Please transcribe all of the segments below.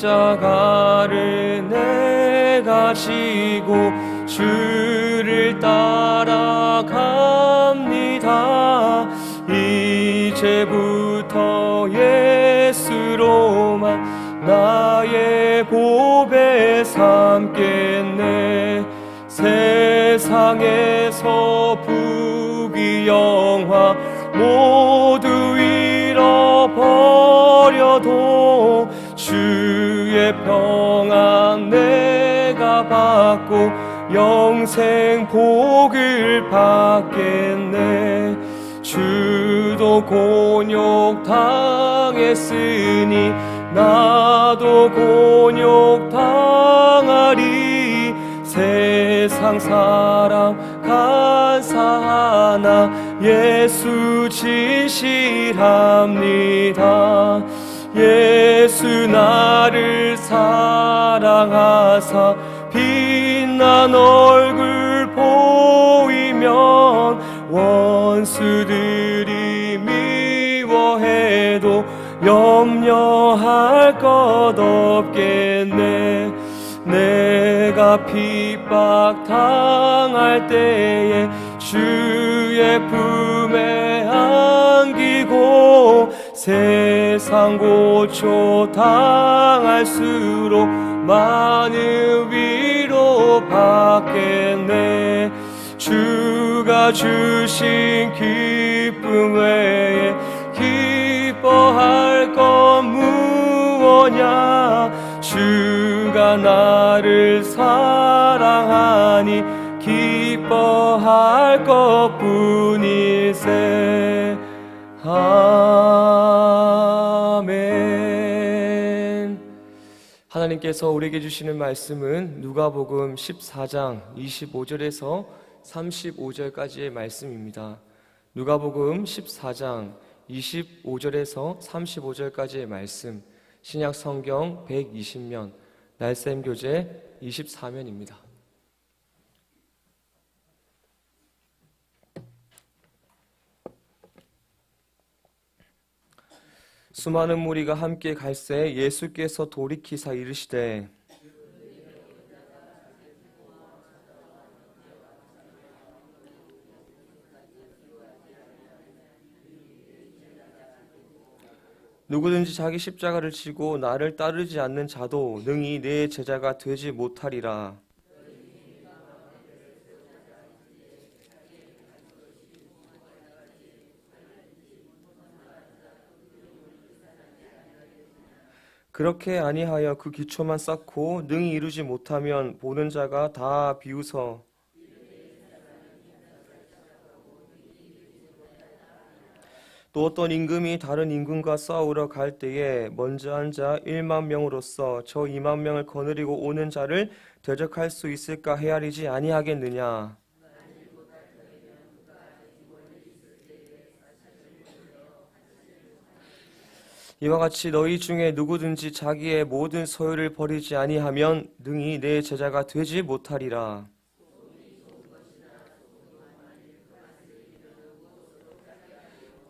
십자가를 내가 지고 주를 따라갑니다. 이제부터 예수로만 나의 보배 삼겠네. 세상에서 부귀영화 모두 잃어버려도 주 의 평안 내가 받고 영생 복을 받겠네. 주도 곤욕 당했으니 나도 곤욕 당하리. 세상 사람 간사하나 예수 진실합니다 예수 나를 사랑하사 빛난 얼굴 보이면 원수들이 미워해도 염려할 것 없겠네. 내가 핍박 당할 때에 주의 품에 안기고 세상 고초 당할수록 많은 위로 받겠네. 주가 주신 기쁨 외에 기뻐할 것 무엇냐? 주가 나를 사랑하니 기뻐할 것뿐일 하나님께서 우리에게 주시는 말씀은 누가복음 14장 25절에서 35절까지의 말씀입니다. 누가복음 14장 25절에서 35절까지의 말씀 신약 성경 120면 날샘 교재 24면입니다. 수많은 무리가 함께 갈새 예수께서 돌이키사 이르시되 누구든지 자기 십자가를 지고 나를 따르지 않는 자도 능히 내 제자가 되지 못하리라. 그렇게 아니하여 그 기초만 쌓고 능히 이루지 못하면 보는 자가 다 비웃어. 또 어떤 임금이 다른 임금과 싸우러 갈 때에 먼저 앉아 1만 명으로서 저 2만 명을 거느리고 오는 자를 대적할 수 있을까 헤아리지 아니하겠느냐 이와 같이 너희 중에 누구든지 자기의 모든 소유를 버리지 아니하면 능히 내 제자가 되지 못하리라.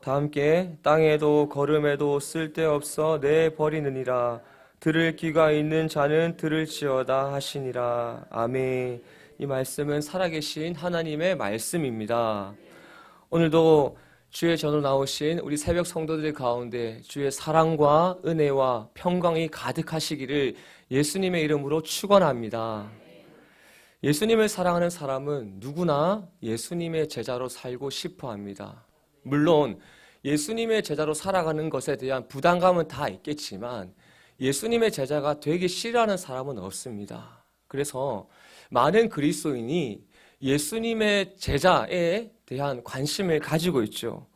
다 함께 땅에도 걸음에도 쓸데없어 내 버리느니라. 들을 귀가 있는 자는 들을지어다 하시니라. 아멘. 이 말씀은 살아계신 하나님의 말씀입니다. 오늘도 주의 전으로 나오신 우리 새벽 성도들 가운데 주의 사랑과 은혜와 평강이 가득하시기를 예수님의 이름으로 축원합니다. 예수님을 사랑하는 사람은 누구나 예수님의 제자로 살고 싶어 합니다. 물론 예수님의 제자로 살아가는 것에 대한 부담감은 다 있겠지만 예수님의 제자가 되기 싫어하는 사람은 없습니다. 그래서 많은 그리스도인이 예수님의 제자에 대한 관심을 가지고 있죠.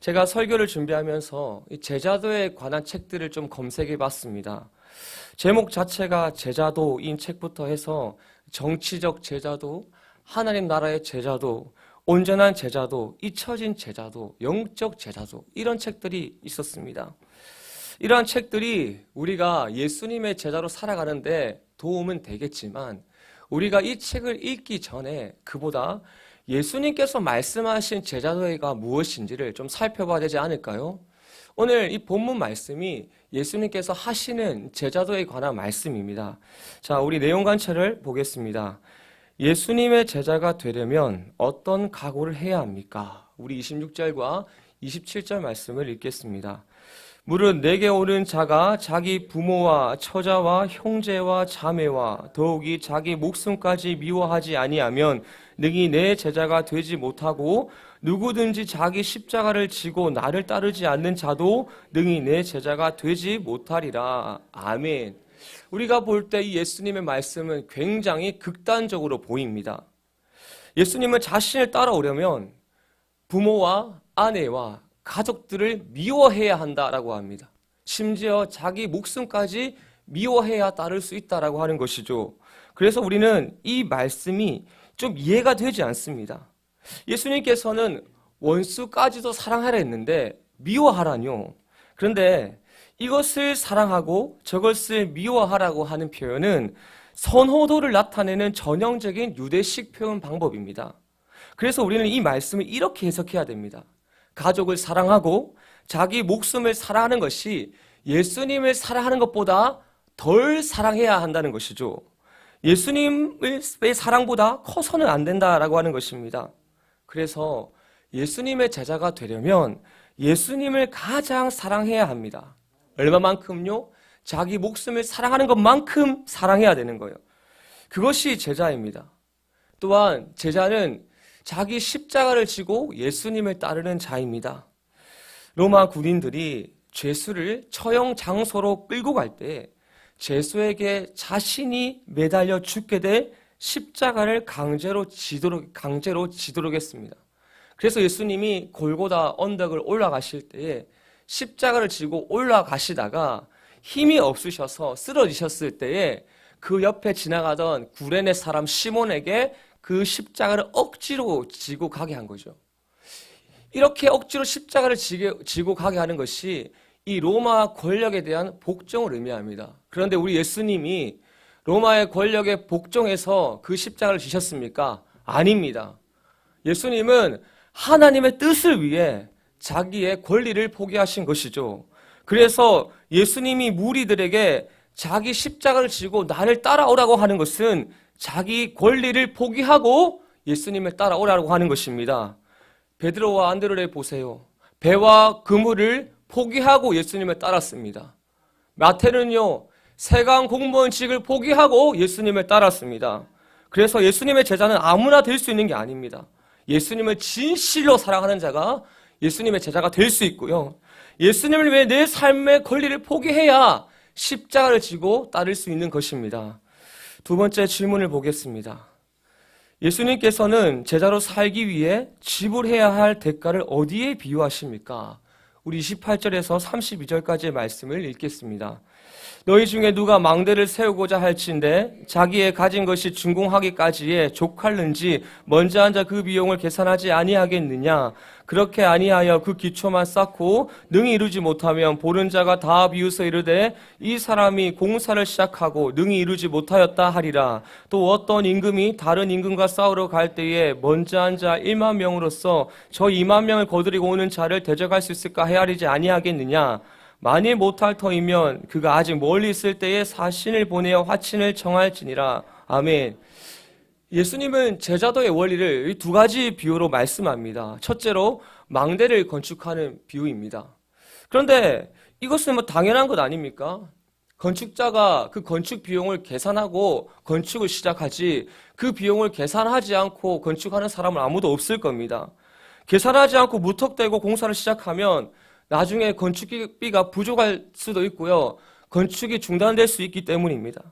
제가 설교를 준비하면서 이 제자도에 관한 책들을 좀 검색해 봤습니다. 제목 자체가 제자도인 책부터 해서 정치적 제자도, 하나님 나라의 제자도, 온전한 제자도, 잊혀진 제자도, 영적 제자도, 이런 책들이 있었습니다. 이러한 책들이 우리가 예수님의 제자로 살아가는데 도움은 되겠지만, 우리가 이 책을 읽기 전에 그보다 예수님께서 말씀하신 제자도가 무엇인지를 좀 살펴봐야 되지 않을까요? 오늘 이 본문 말씀이 예수님께서 하시는 제자도에 관한 말씀입니다. 자, 우리 내용 관찰을 보겠습니다. 예수님의 제자가 되려면 어떤 각오를 해야 합니까? 우리 26절과 27절 말씀을 읽겠습니다. 무릇 내게 오는 자가 자기 부모와 처자와 형제와 자매와 더욱이 자기 목숨까지 미워하지 아니하면 능히 내 제자가 되지 못하고 누구든지 자기 십자가를 지고 나를 따르지 않는 자도 능히 내 제자가 되지 못하리라. 아멘. 우리가 볼 때 이 예수님의 말씀은 굉장히 극단적으로 보입니다. 예수님은 자신을 따라오려면 부모와 아내와 가족들을 미워해야 한다라고 합니다. 심지어 자기 목숨까지 미워해야 따를 수 있다라고 하는 것이죠. 그래서 우리는 이 말씀이 좀 이해가 되지 않습니다. 예수님께서는 원수까지도 사랑하라 했는데 미워하라뇨. 그런데 이것을 사랑하고 저것을 미워하라고 하는 표현은 선호도를 나타내는 전형적인 유대식 표현 방법입니다. 그래서 우리는 이 말씀을 이렇게 해석해야 됩니다. 가족을 사랑하고 자기 목숨을 사랑하는 것이 예수님을 사랑하는 것보다 덜 사랑해야 한다는 것이죠. 예수님의 사랑보다 커서는 안 된다라고 하는 것입니다. 그래서 예수님의 제자가 되려면 예수님을 가장 사랑해야 합니다. 얼마만큼요? 자기 목숨을 사랑하는 것만큼 사랑해야 되는 거예요. 그것이 제자입니다. 또한 제자는 자기 십자가를 지고 예수님을 따르는 자입니다. 로마 군인들이 죄수를 처형 장소로 끌고 갈 때 죄수에게 자신이 매달려 죽게 될 십자가를 강제로 지도록 강제로 지도록 했습니다. 그래서 예수님이 골고다 언덕을 올라가실 때에 십자가를 지고 올라가시다가 힘이 없으셔서 쓰러지셨을 때에 그 옆에 지나가던 구레네 사람 시몬에게 그 십자가를 억지로 지고 가게 한 거죠. 이렇게 억지로 십자가를 지고 가게 하는 것이 이 로마 권력에 대한 복종을 의미합니다. 그런데 우리 예수님이 로마의 권력에 복종해서 그 십자가를 지셨습니까? 아닙니다. 예수님은 하나님의 뜻을 위해 자기의 권리를 포기하신 것이죠. 그래서 예수님이 무리들에게 자기 십자가를 지고 나를 따라오라고 하는 것은 자기 권리를 포기하고 예수님을 따라오라고 하는 것입니다. 베드로와 안드로를 보세요. 배와 그물을 포기하고 예수님을 따랐습니다. 마태는요, 세강 공무원직을 포기하고 예수님을 따랐습니다. 그래서 예수님의 제자는 아무나 될 수 있는 게 아닙니다. 예수님을 진실로 사랑하는 자가 예수님의 제자가 될 수 있고요. 예수님을 위해 내 삶의 권리를 포기해야 십자가를 지고 따를 수 있는 것입니다. 두 번째 질문을 보겠습니다. 예수님께서는 제자로 살기 위해 지불해야 할 대가를 어디에 비유하십니까? 우리 28절에서 32절까지의 말씀을 읽겠습니다. 너희 중에 누가 망대를 세우고자 할진데 자기의 가진 것이 준공하기까지에 족할는지 먼저 앉아 그 비용을 계산하지 아니하겠느냐? 그렇게 아니하여 그 기초만 쌓고 능히 이루지 못하면 보는 자가 다 비웃어 이르되 이 사람이 공사를 시작하고 능히 이루지 못하였다 하리라. 또 어떤 임금이 다른 임금과 싸우러 갈 때에 먼저 앉아 1만 명으로서 저 2만 명을 거두리고 오는 자를 대적할 수 있을까 헤아리지 아니하겠느냐 만일 못할 터이면 그가 아직 멀리 있을 때에 사신을 보내어 화친을 청할지니라. 아멘. 예수님은 제자도의 원리를 이두 가지 비유로 말씀합니다. 첫째로 망대를 건축하는 비유입니다. 그런데 이것은 뭐 당연한 것 아닙니까? 건축자가 그 건축 비용을 계산하고 건축을 시작하지 그 비용을 계산하지 않고 건축하는 사람은 아무도 없을 겁니다. 계산하지 않고 무턱대고 공사를 시작하면 나중에 건축비가 부족할 수도 있고요. 건축이 중단될 수 있기 때문입니다.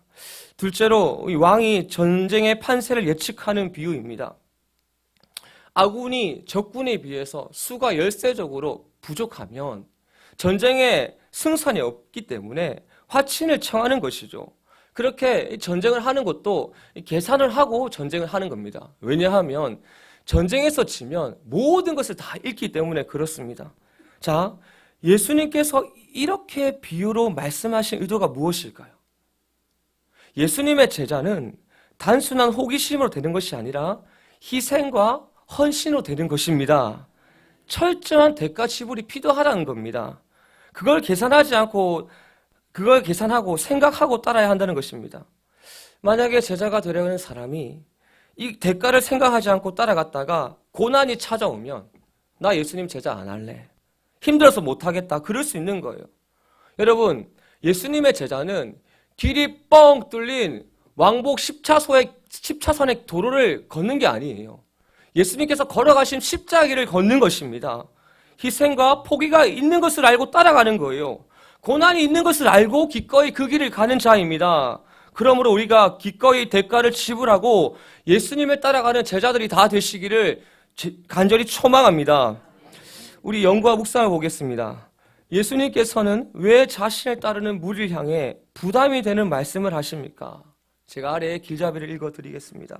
둘째로 이 왕이 전쟁의 판세를 예측하는 비유입니다. 아군이 적군에 비해서 수가 열세적으로 부족하면 전쟁에 승산이 없기 때문에 화친을 청하는 것이죠. 그렇게 전쟁을 하는 것도 계산을 하고 전쟁을 하는 겁니다. 왜냐하면 전쟁에서 지면 모든 것을 다 잃기 때문에 그렇습니다. 자, 예수님께서 이렇게 비유로 말씀하신 의도가 무엇일까요? 예수님의 제자는 단순한 호기심으로 되는 것이 아니라 희생과 헌신으로 되는 것입니다. 철저한 대가 지불이 필요하다는 겁니다. 그걸 계산하지 않고 그걸 계산하고 생각하고 따라야 한다는 것입니다. 만약에 제자가 되려는 사람이 이 대가를 생각하지 않고 따라갔다가 고난이 찾아오면 나 예수님 제자 안 할래. 힘들어서 못 하겠다. 그럴 수 있는 거예요. 여러분, 예수님의 제자는 길이 뻥 뚫린 왕복 10차선의 10차선의 도로를 걷는 게 아니에요. 예수님께서 걸어가신 십자가를 걷는 것입니다. 희생과 포기가 있는 것을 알고 따라가는 거예요. 고난이 있는 것을 알고 기꺼이 그 길을 가는 자입니다. 그러므로 우리가 기꺼이 대가를 지불하고 예수님을 따라가는 제자들이 다 되시기를 간절히 초망합니다. 우리 연구와 묵상을 보겠습니다. 예수님께서는 왜 자신을 따르는 무리를 향해 부담이 되는 말씀을 하십니까? 제가 아래에 길잡이를 읽어드리겠습니다.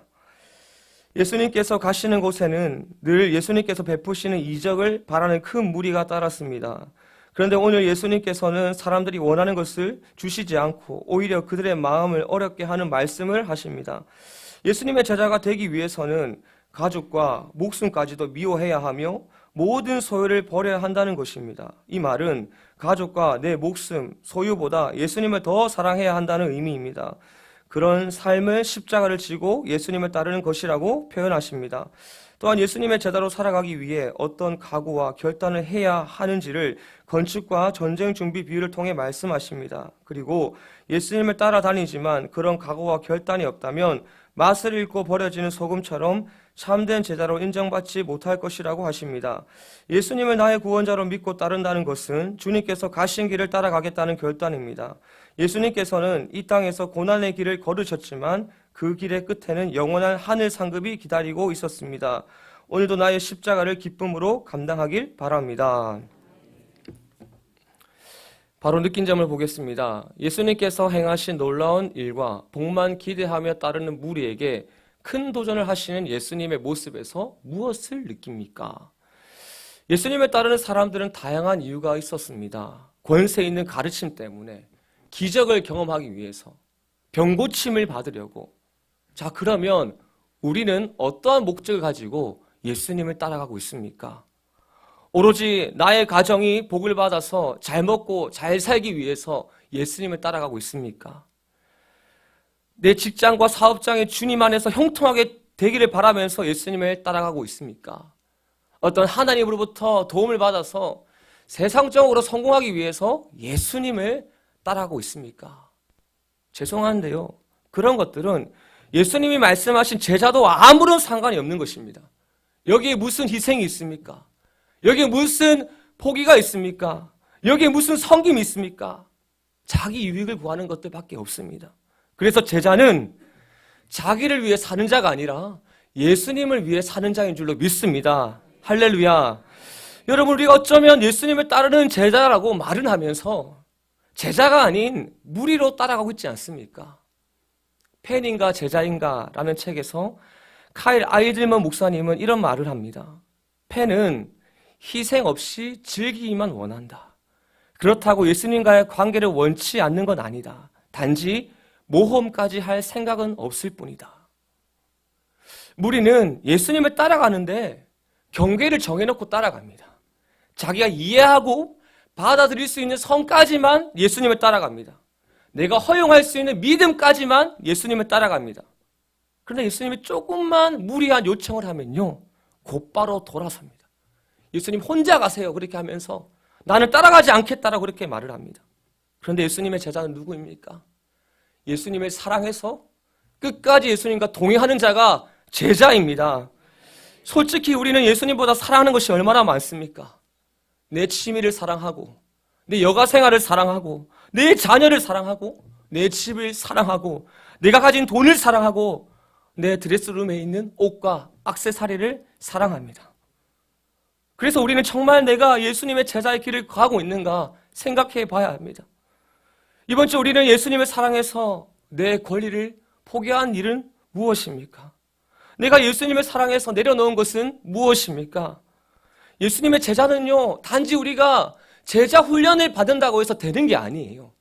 예수님께서 가시는 곳에는 늘 예수님께서 베푸시는 이적을 바라는 큰 무리가 따랐습니다. 그런데 오늘 예수님께서는 사람들이 원하는 것을 주시지 않고 오히려 그들의 마음을 어렵게 하는 말씀을 하십니다. 예수님의 제자가 되기 위해서는 가족과 목숨까지도 미워해야 하며 모든 소유를 버려야 한다는 것입니다. 이 말은 가족과 내 목숨, 소유보다 예수님을 더 사랑해야 한다는 의미입니다. 그런 삶을 십자가를 지고 예수님을 따르는 것이라고 표현하십니다. 또한 예수님의 제자로 살아가기 위해 어떤 각오와 결단을 해야 하는지를 건축과 전쟁 준비 비유를 통해 말씀하십니다. 그리고 예수님을 따라다니지만 그런 각오와 결단이 없다면 맛을 잃고 버려지는 소금처럼 참된 제자로 인정받지 못할 것이라고 하십니다. 예수님을 나의 구원자로 믿고 따른다는 것은 주님께서 가신 길을 따라가겠다는 결단입니다. 예수님께서는 이 땅에서 고난의 길을 걸으셨지만 그 길의 끝에는 영원한 하늘 상급이 기다리고 있었습니다. 오늘도 나의 십자가를 기쁨으로 감당하길 바랍니다. 바로 느낀 점을 보겠습니다. 예수님께서 행하신 놀라운 일과 복만 기대하며 따르는 무리에게 큰 도전을 하시는 예수님의 모습에서 무엇을 느낍니까? 예수님을 따르는 사람들은 다양한 이유가 있었습니다. 권세 있는 가르침 때문에, 기적을 경험하기 위해서, 병고침을 받으려고. 자, 그러면 우리는 어떠한 목적을 가지고 예수님을 따라가고 있습니까? 오로지 나의 가정이 복을 받아서 잘 먹고 잘 살기 위해서 예수님을 따라가고 있습니까? 내 직장과 사업장에 주님 안에서 형통하게 되기를 바라면서 예수님을 따라가고 있습니까? 어떤 하나님으로부터 도움을 받아서 세상적으로 성공하기 위해서 예수님을 따라가고 있습니까? 죄송한데요. 그런 것들은 예수님이 말씀하신 제자도 아무런 상관이 없는 것입니다. 여기에 무슨 희생이 있습니까? 여기에 무슨 포기가 있습니까? 여기에 무슨 성김이 있습니까? 자기 유익을 구하는 것들밖에 없습니다. 그래서 제자는 자기를 위해 사는 자가 아니라 예수님을 위해 사는 자인 줄로 믿습니다. 할렐루야. 여러분, 우리가 어쩌면 예수님을 따르는 제자라고 말은 하면서 제자가 아닌 무리로 따라가고 있지 않습니까? 팬인가 제자인가 라는 책에서 카일 아이들먼 목사님은 이런 말을 합니다. 팬은 희생 없이 즐기기만 원한다. 그렇다고 예수님과의 관계를 원치 않는 건 아니다. 단지 모험까지 할 생각은 없을 뿐이다. 무리는 예수님을 따라가는데 경계를 정해놓고 따라갑니다. 자기가 이해하고 받아들일 수 있는 성까지만 예수님을 따라갑니다. 내가 허용할 수 있는 믿음까지만 예수님을 따라갑니다. 그런데 예수님이 조금만 무리한 요청을 하면요. 곧바로 돌아섭니다. 예수님 혼자 가세요. 그렇게 하면서 나는 따라가지 않겠다라고 그렇게 말을 합니다. 그런데 예수님의 제자는 누구입니까? 예수님을 사랑해서 끝까지 예수님과 동행하는 자가 제자입니다. 솔직히 우리는 예수님보다 사랑하는 것이 얼마나 많습니까? 내 취미를 사랑하고, 내 여가 생활을 사랑하고, 내 자녀를 사랑하고, 내 집을 사랑하고, 내가 가진 돈을 사랑하고, 내 드레스룸에 있는 옷과 악세사리를 사랑합니다. 그래서 우리는 정말 내가 예수님의 제자의 길을 가고 있는가 생각해 봐야 합니다. 이번 주 우리는 예수님을 사랑해서 내 권리를 포기한 일은 무엇입니까? 내가 예수님을 사랑해서 내려놓은 것은 무엇입니까? 예수님의 제자는요, 단지 우리가 제자 훈련을 받은다고 해서 되는 게 아니에요.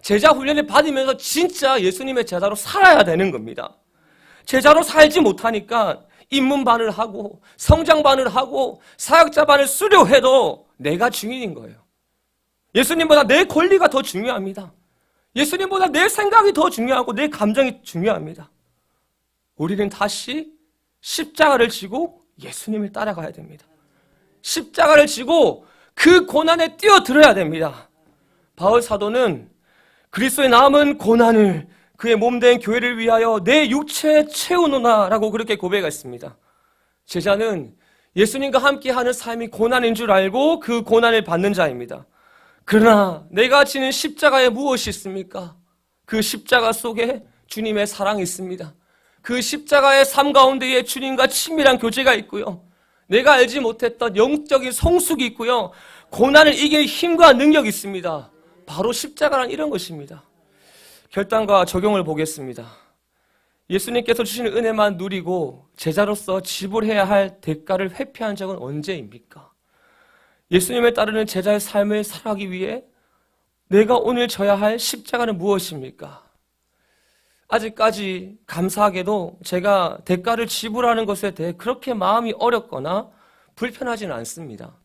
제자 훈련을 받으면서 진짜 예수님의 제자로 살아야 되는 겁니다. 제자로 살지 못하니까 입문반을 하고 성장반을 하고 사역자반을 수료해도 내가 증인인 거예요. 예수님보다 내 권리가 더 중요합니다. 예수님보다 내 생각이 더 중요하고 내 감정이 중요합니다. 우리는 다시 십자가를 지고 예수님을 따라가야 됩니다. 십자가를 지고 그 고난에 뛰어들어야 됩니다. 바울 사도는 그리스도의 남은 고난을 그의 몸된 교회를 위하여 내 육체에 채우노나라고 그렇게 고백했습니다. 제자는 예수님과 함께하는 삶이 고난인 줄 알고 그 고난을 받는 자입니다. 그러나 내가 지는 십자가에 무엇이 있습니까? 그 십자가 속에 주님의 사랑이 있습니다. 그 십자가의 삶 가운데에 주님과 친밀한 교제가 있고요. 내가 알지 못했던 영적인 성숙이 있고요. 고난을 이길 힘과 능력이 있습니다. 바로 십자가란 이런 것입니다. 결단과 적용을 보겠습니다. 예수님께서 주시는 은혜만 누리고 제자로서 지불해야 할 대가를 회피한 적은 언제입니까? 예수님을 따르는 제자의 삶을 살아가기 위해 내가 오늘 져야 할 십자가는 무엇입니까? 아직까지 감사하게도 제가 대가를 지불하는 것에 대해 그렇게 마음이 어렵거나 불편하지는 않습니다.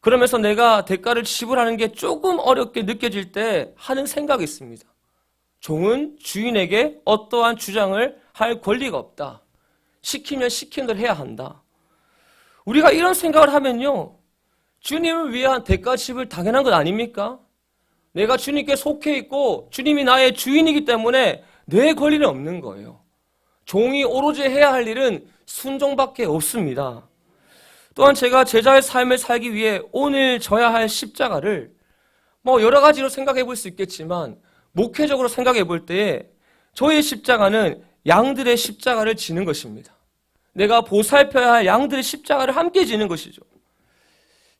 그러면서 내가 대가를 지불하는 게 조금 어렵게 느껴질 때 하는 생각이 있습니다. 종은 주인에게 어떠한 주장을 할 권리가 없다. 시키면 시킨 대로 해야 한다. 우리가 이런 생각을 하면요. 주님을 위한 대가 지불 당연한 것 아닙니까? 내가 주님께 속해 있고 주님이 나의 주인이기 때문에 내 권리는 없는 거예요. 종이 오로지 해야 할 일은 순종밖에 없습니다. 또한 제가 제자의 삶을 살기 위해 오늘 져야 할 십자가를 뭐 여러 가지로 생각해 볼 수 있겠지만 목회적으로 생각해 볼 때에 저의 십자가는 양들의 십자가를 지는 것입니다. 내가 보살펴야 할 양들의 십자가를 함께 지는 것이죠.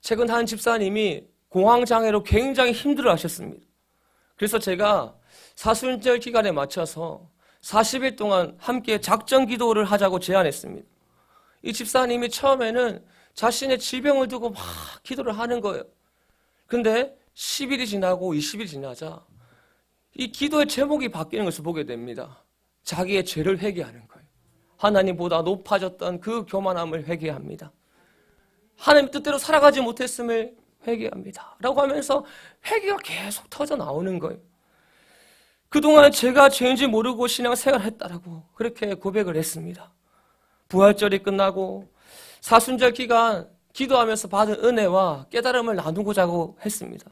최근 한 집사님이 공황장애로 굉장히 힘들어 하셨습니다. 그래서 제가 사순절 기간에 맞춰서 40일 동안 함께 작전 기도를 하자고 제안했습니다. 이 집사님이 처음에는 자신의 질병을 두고 막 기도를 하는 거예요. 근데 10일이 지나고 20일이 지나자 이 기도의 제목이 바뀌는 것을 보게 됩니다. 자기의 죄를 회개하는 거예요. 하나님보다 높아졌던 그 교만함을 회개합니다. 하나님 뜻대로 살아가지 못했음을 회개합니다. 라고 하면서 회개가 계속 터져 나오는 거예요. 그동안 제가 죄인지 모르고 신앙생활 했다라고 그렇게 고백을 했습니다. 부활절이 끝나고 사순절 기간 기도하면서 받은 은혜와 깨달음을 나누고자 고 했습니다.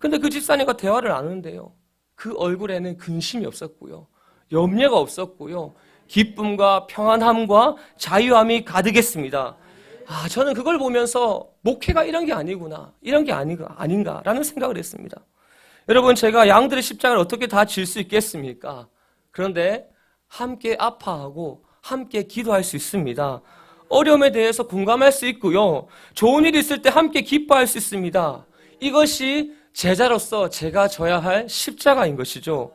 근데 그 집사님과 대화를 나누는데요. 그 얼굴에는 근심이 없었고요. 염려가 없었고요. 기쁨과 평안함과 자유함이 가득했습니다. 아, 저는 그걸 보면서 목회가 이런 게 아니구나. 이런 게 아닌가, 아닌가라는 생각을 했습니다. 여러분, 제가 양들의 십자가를 어떻게 다 질 수 있겠습니까? 그런데 함께 아파하고 함께 기도할 수 있습니다. 어려움에 대해서 공감할 수 있고요. 좋은 일이 있을 때 함께 기뻐할 수 있습니다. 이것이 제자로서 제가 져야 할 십자가인 것이죠.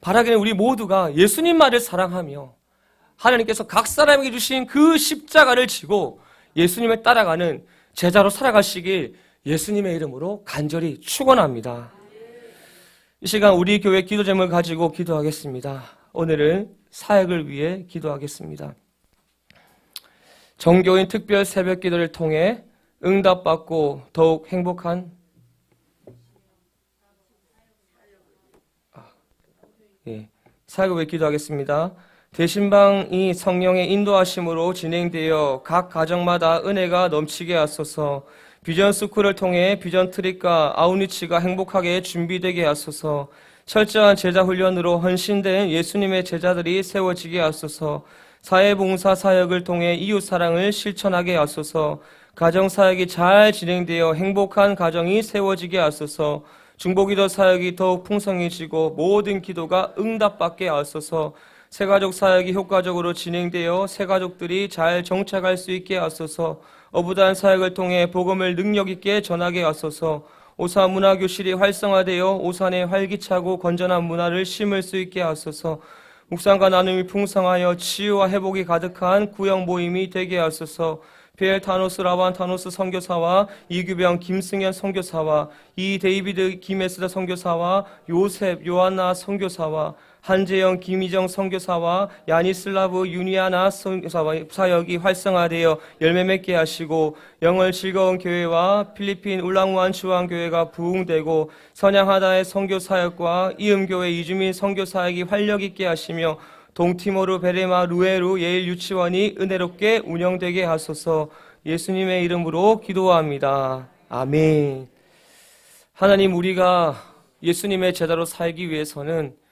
바라기는 우리 모두가 예수님 말을 사랑하며 하나님께서 각 사람에게 주신 그 십자가를 지고 예수님을 따라가는 제자로 살아가시길 예수님의 이름으로 간절히 축원합니다. 이 시간 우리 교회 기도 제목을 가지고 기도하겠습니다. 오늘은 사역을 위해 기도하겠습니다. 정교인 특별 새벽 기도를 통해 응답받고 더욱 행복한 아, 예, 사역을 위해 기도하겠습니다. 대신방이 성령의 인도하심으로 진행되어 각 가정마다 은혜가 넘치게 하소서. 비전 스쿨을 통해 비전 트릭과 아우니치가 행복하게 준비되게 하소서. 철저한 제자 훈련으로 헌신된 예수님의 제자들이 세워지게 하소서. 사회봉사 사역을 통해 이웃 사랑을 실천하게 하소서. 가정 사역이 잘 진행되어 행복한 가정이 세워지게 하소서. 중보기도 사역이 더욱 풍성해지고 모든 기도가 응답받게 하소서. 새가족 사역이 효과적으로 진행되어 새가족들이 잘 정착할 수 있게 하소서. 어부단 사역을 통해 복음을 능력 있게 전하게 하소서. 오산 문화교실이 활성화되어 오산에 활기차고 건전한 문화를 심을 수 있게 하소서. 묵상과 나눔이 풍성하여 치유와 회복이 가득한 구역 모임이 되게 하소서. 벨 타노스 라반 타노스 선교사와 이규병 김승현 선교사와 이 데이비드 김에스다 선교사와 요셉 요한나 선교사와 한재영 김희정 선교사와 야니슬라브 유니아나 선교사와 사역이 활성화되어 열매 맺게 하시고 영월 즐거운 교회와 필리핀 울랑우안 주한 교회가 부흥되고 선양하다의 선교 사역과 이음교회 이주민 선교 사역이 활력 있게 하시며 동티모르 베레마 루에루 예일 유치원이 은혜롭게 운영되게 하소서 예수님의 이름으로 기도합니다. 아멘. 하나님 우리가 예수님의 제자로 살기 위해서는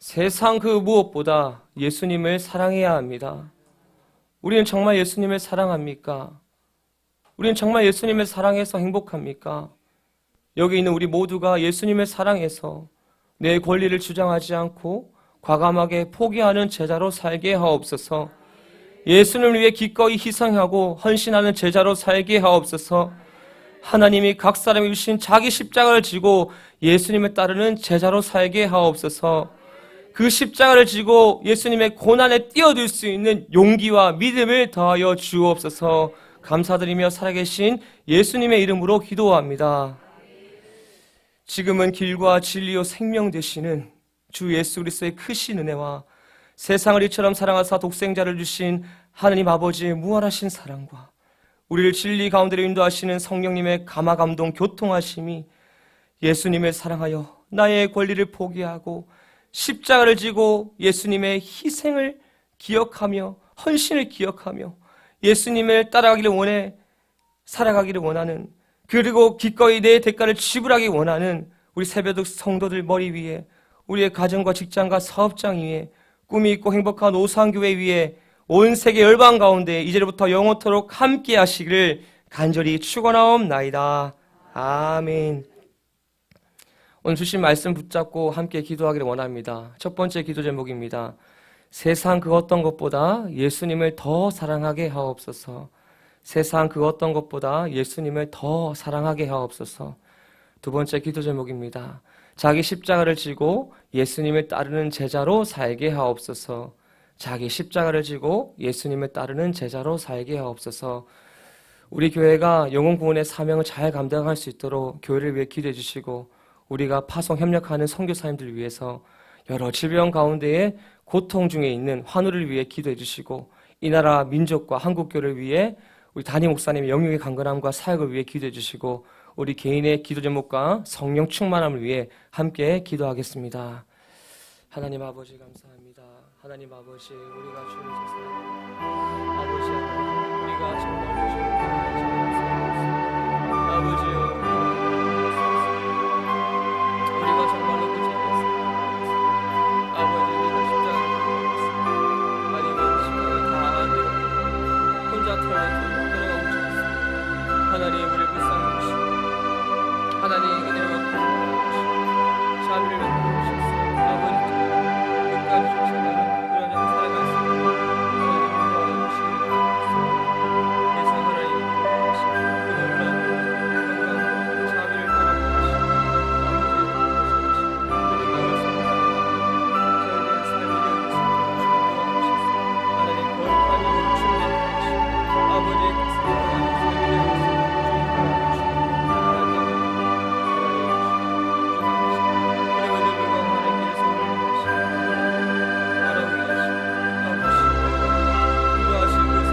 세상 그 무엇보다 예수님을 사랑해야 합니다. 우리는 정말 예수님을 사랑합니까? 우리는 정말 예수님을 사랑해서 행복합니까? 여기 있는 우리 모두가 예수님을 사랑해서 내 권리를 주장하지 않고 과감하게 포기하는 제자로 살게 하옵소서. 예수님을 위해 기꺼이 희생하고 헌신하는 제자로 살게 하옵소서. 하나님이 각 사람이 주신 자기 십자가를 지고 예수님을 따르는 제자로 살게 하옵소서. 그 십자가를 지고 예수님의 고난에 뛰어들 수 있는 용기와 믿음을 더하여 주옵소서. 감사드리며 살아계신 예수님의 이름으로 기도합니다. 지금은 길과 진리요 생명 되시는 주 예수 그리스도의 크신 은혜와 세상을 이처럼 사랑하사 독생자를 주신 하나님 아버지의 무한하신 사랑과 우리를 진리 가운데로 인도하시는 성령님의 감화 감동 교통하심이 예수님을 사랑하여 나의 권리를 포기하고 십자가를 지고 예수님의 희생을 기억하며 헌신을 기억하며 예수님을 따라가기를 원해 살아가기를 원하는 그리고 기꺼이 내 대가를 지불하기 원하는 우리 새벽 성도들 머리 위에 우리의 가정과 직장과 사업장 위에 꿈이 있고 행복한 오상교회 위에 온 세계 열방 가운데 이제부터 영원토록 함께 하시기를 간절히 축원하옵나이다. 아멘. 오늘 주신 말씀 붙잡고 함께 기도하기를 원합니다. 첫 번째 기도 제목입니다. 세상 그 어떤 것보다 예수님을 더 사랑하게 하옵소서. 세상 그 어떤 것보다 예수님을 더 사랑하게 하옵소서. 두 번째 기도 제목입니다. 자기 십자가를 지고 예수님을 따르는 제자로 살게 하옵소서. 자기 십자가를 지고 예수님을 따르는 제자로 살게 하옵소서. 우리 교회가 영혼 구원의 사명을 잘 감당할 수 있도록 교회를 위해 기도해 주시고 우리가 파송 협력하는 선교사님들 위해서 여러 질병 가운데에 고통 중에 있는 환우를 위해 기도해 주시고 이 나라 민족과 한국교를 위해 우리 담임 목사님의 영역의 강건함과 사역을 위해 기도해 주시고 우리 개인의 기도 제목과 성령 충만함을 위해 함께 기도하겠습니다. 하나님 아버지 감사합니다. 하나님 아버지 우리가 주님을 사랑합니다. 아버지 우리가 정말 사랑합니다. 아버지 하나님 우리 불쌍히 주시고 하나님 은혜와 자비를